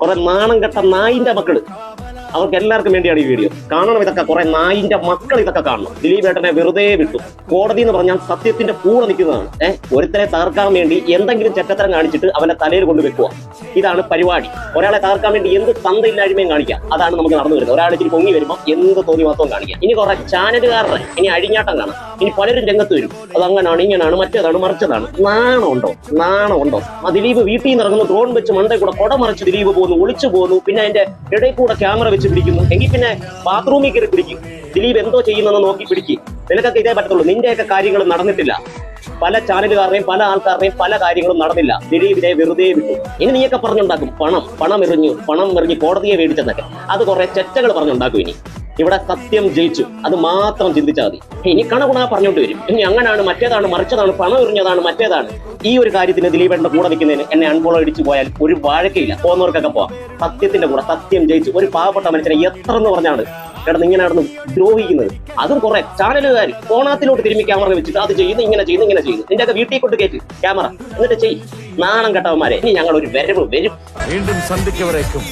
കുറെ നാണം കെട്ട നായിന്റെ മക്കൾ. അവർക്ക് എല്ലാവർക്കും വേണ്ടിയാണ് ഈ വീഡിയോ കാണണം ഇതൊക്കെ കുറെ നായിന്റെ മക്കൾ ഇതൊക്കെ കാണണം. ദിലീപ് ഏട്ടനെ വെറുതെ വിട്ടു. കോടതി എന്ന് പറഞ്ഞാൽ സത്യത്തിന്റെ കൂടെ നിൽക്കുന്നതാണ്. ഏഹ് ഒരുത്തരെ തകർക്കാൻ വേണ്ടി എന്തെങ്കിലും ചെറ്റത്തരം കാണിച്ചിട്ട് അവന്റെ തലയിൽ കൊണ്ട് വെക്കുക. ഇതാണ് പരിപാടി. ഒരാളെ തകർക്കാൻ വേണ്ടി എന്ത് തന്തയില്ലായ്മയും കാണിക്കാം. അതാണ് നമുക്ക് നടന്നു വരുന്നത്. ഒരാളെ പൊങ്ങി വരുമ്പോൾ എന്ത് തോന്നി മാത്രം കാണിക്കാം. ഇനി കുറെ ചാനലുകാരുടെ ഇനി അഴിഞ്ഞാട്ടം കാണാം. ഇനി പലരും രംഗത്ത് വരും. അത് അങ്ങനാണ് ഇങ്ങനാണ് മറ്റേതാണ് മറിച്ചതാണ്. നാണമുണ്ടോ? നാണമുണ്ടോ? ആ ദിലീപ് വീട്ടിൽ നിന്ന് ഇറങ്ങുന്നു ഡ്രോൺ വെച്ച് മണ്ടേ കൂടെ കൊട മറിച്ച് ദിലീപ് പോകുന്നു ഒളിച്ചു പോകുന്നു പിന്നെ അതിന്റെ ഇടയിൽ കൂടെ ക്യാമറ വെച്ച് പിടിക്കുന്നു. എങ്കിൽ പിന്നെ ബാത്റൂമിൽ കയറി പിടിക്കും. ദിലീപ് എന്തോ ചെയ്യുന്നെന്ന് നോക്കി പിടിക്കും. നിനക്കൊക്കെ ഇതേ പറ്റത്തുള്ളൂ. നിന്റെയൊക്കെ കാര്യങ്ങൾ നടന്നിട്ടില്ല. പല ചാനലുകാരുടെയും പല ആൾക്കാരുടെയും പല കാര്യങ്ങളും നടന്നില്ല. ദിലീപിനെ വെറുതെ വിട്ടു. ഇനി നീയൊക്കെ പറഞ്ഞുണ്ടാക്കും. പണം പണം എറിഞ്ഞു പണം എറിഞ്ഞ് കോടതിയെ മേടിച്ചെന്നൊക്കെ അത് കുറെ ചെറ്റകൾ പറഞ്ഞുണ്ടാക്കും ഇനി. ഇവിടെ സത്യം ജയിച്ചു. അത് മാത്രം ചിന്തിച്ചാൽ മതി. ഇനി കണകുണ പറഞ്ഞോണ്ട് വരും. ഇനി അങ്ങനാണ് മറ്റേതാണ് മറിച്ചതാണ് പണം എറിഞ്ഞതാണ് മറ്റേതാണ്. ഈ ഒരു കാര്യത്തിന് ദിലീപേട്ടന്റെ കൂടെ നിൽക്കുന്നതിന് എന്നെ അൺപോളം അടിച്ചു പോയാൽ ഒരു വാഴക്കയില്ല പോകുന്നവർക്കൊക്കെ പോവാം. സത്യത്തിന്റെ കൂടെ സത്യം ജയിച്ചു. ഒരു പാവപ്പെട്ട മനുഷ്യനെ എത്ര എന്ന് പറഞ്ഞാണ് കിടന്ന് ഇങ്ങനെ നടന്ന് ദ്രോഹിക്കുന്നത്. അതും കുറെ ചാനലുകാർ കോണാത്തിലോട്ട് തിരുമ്പി ക്യാമറ വെച്ചിട്ട് അത് ചെയ്യുന്നു ഇങ്ങനെ ചെയ്യുന്നു ഇങ്ങനെ ചെയ്യുന്നു. നിന്റെ ഒക്കെ വീട്ടിൽ കൊണ്ട് കേറ്റ് ക്യാമറ. എന്നിട്ട് ചെയ് നാണം കെട്ടവന്മാരെ. ഇനി ഞങ്ങൾ ഒരു വരവ് വരും. വീണ്ടും സന്ധിക്കവരേക്കും